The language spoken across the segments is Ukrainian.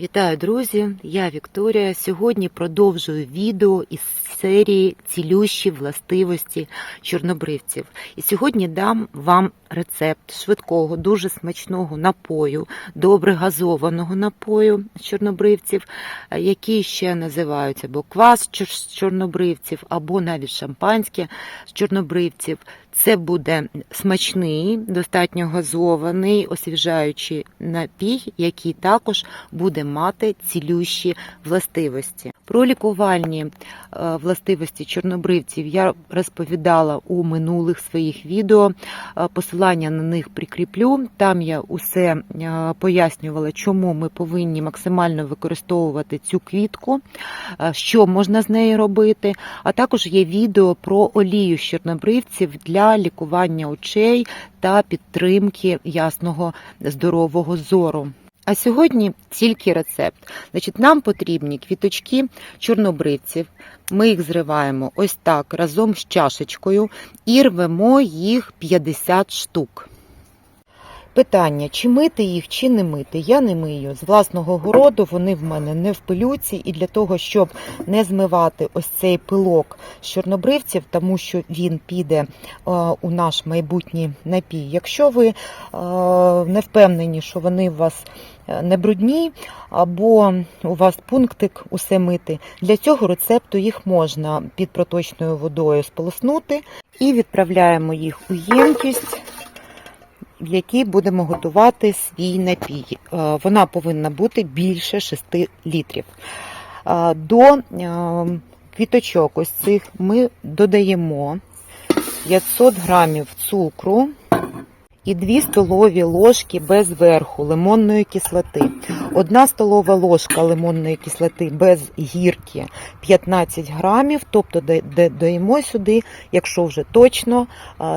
Вітаю, друзі! Я Вікторія. Сьогодні продовжую відео із серії Цілющі властивості чорнобривців. І сьогодні дам вам рецепт швидкого, дуже смачного напою, добре газованого напою з чорнобривців, який ще називають або квас з чорнобривців, або навіть шампанське з чорнобривців. Це буде смачний, достатньо газований, освіжаючий напій, який також буде мати цілющі властивості. Про лікувальні е, властивості чорнобривців я розповідала у минулих своїх відео. Е, Посилання на них прикріплю. Там я усе е, пояснювала, чому ми повинні максимально використовувати цю квітку, що можна з нею робити. А також є відео про олію з чорнобривців для лікування очей та підтримки ясного здорового зору. А сьогодні тільки рецепт. Значить, Нам потрібні квіточки чорнобривців. Ми їх зриваємо ось так разом з чашечкою і рвемо їх 50 штук. Питання, чи мити їх, чи не мити. Я не мию. З власного городу вони в мене не в пилюці, і для того, щоб не змивати ось цей пилок з чорнобривців, тому що він піде е, у наш майбутній напій. Якщо ви е, не впевнені, що вони у вас е, не брудні, або у вас пунктик усе мити, для цього рецепту їх можна під проточною водою сполоснути і відправляємо їх у ємкість в якій будемо готувати свій напій. Е, Вона повинна бути більше 6 літрів. Е, До е, квіточок ось цих ми додаємо 500 грамів цукру і 2 столові ложки без верху лимонної кислоти. Одна столова ложка лимонної кислоти без гірки 15 грамів, тобто додаємо сюди, якщо вже точно,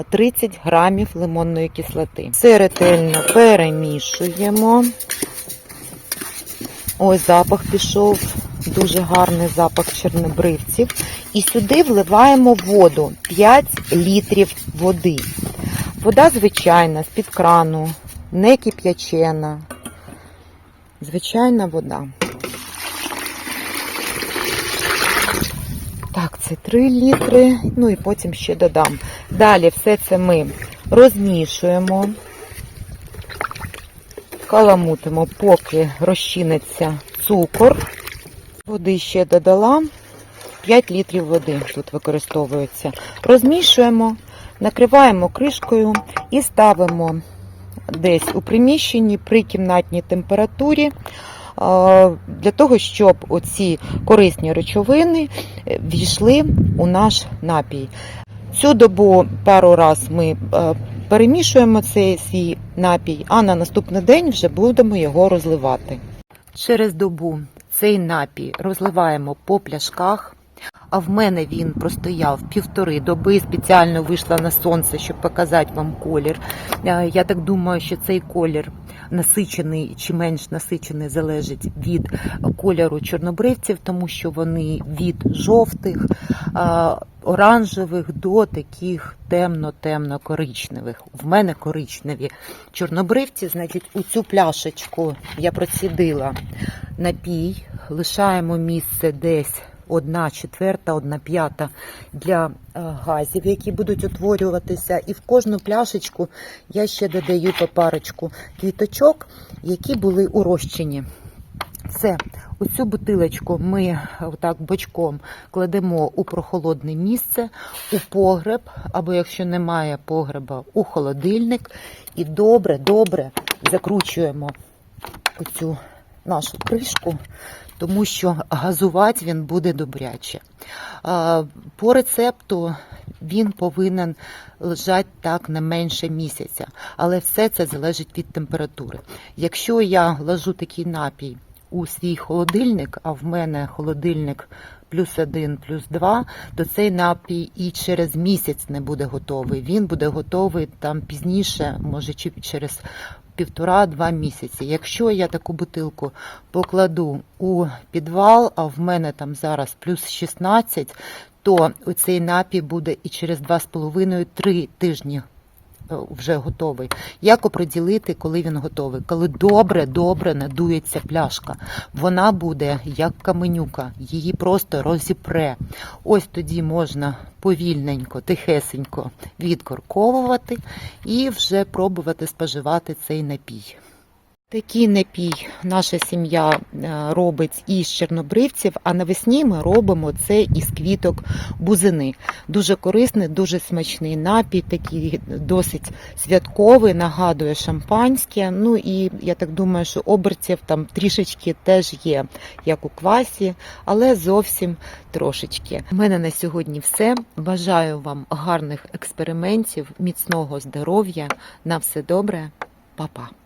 30 грамів лимонної кислоти. Все ретельно перемішуємо. Ось запах пішов, дуже гарний запах чорнобривців. І сюди вливаємо воду 5 літрів води. Вода звичайна, з-під крану, не кип'ячена. Звичайна вода. Так, це 3 літри, ну і потім ще додам. Далі все це ми розмішуємо, каламутимо, поки розчиниться цукор. Води ще додала. 5 літрів води тут використовується. Розмішуємо, накриваємо кришкою і ставимо десь у приміщенні при кімнатній температурі. Для того, щоб оці корисні речовини війшли у наш напій. Цю добу пару раз ми перемішуємо цей свій напій, а на наступний день вже будемо його розливати. Через добу цей напій розливаємо по пляшках. А в мене він простояв півтори доби. Спеціально вийшла на сонце, щоб показати вам колір. Я так думаю, що цей колір насичений чи менш насичений залежить від кольору чорнобривців, тому що вони від жовтих, оранжевих до таких темно-темно коричневих. В мене коричневі чорнобривці, значить, у цю пляшечку я процідила напій, лишаємо місце десь. Одна четверта, одна п'ята для газів, які будуть утворюватися. І в кожну пляшечку я ще додаю по парочку квіточок, які були урощені. Все, оцю бутилочку ми отак бочком кладемо у прохолодне місце, у погреб, або якщо немає погреба, у холодильник. І добре-добре закручуємо оцю нашу кришку тому що газувати він буде добряче. По рецепту він повинен лежати так не менше місяця, але все це залежить від температури. Якщо я ложу такий напій у свій холодильник, а в мене холодильник плюс один, плюс два, то цей напій і через місяць не буде готовий. Він буде готовий там пізніше, може чи через півтора-два місяці. Якщо я таку бутилку покладу у підвал, а в мене там зараз плюс 16, то цей напій буде і через 2,5-3 тижні вже готовий. Як оприділити, коли він готовий? Коли добре, добре надується пляшка. Вона буде як каменюка, її просто розіпре. Ось тоді можна повільненько, тихесенько відкорковувати і вже пробувати споживати цей напій. Такий напій наша сім'я е, робить із чорнобривців, а навесні ми робимо це із квіток бузини. Дуже корисний, дуже смачний напій, такий досить святковий, нагадує шампанське. Ну і я так думаю, що обертів там трішечки теж є, як у квасі, але зовсім трошечки. У мене на сьогодні все. Бажаю вам гарних експериментів, міцного здоров'я. На все добре, Па-па.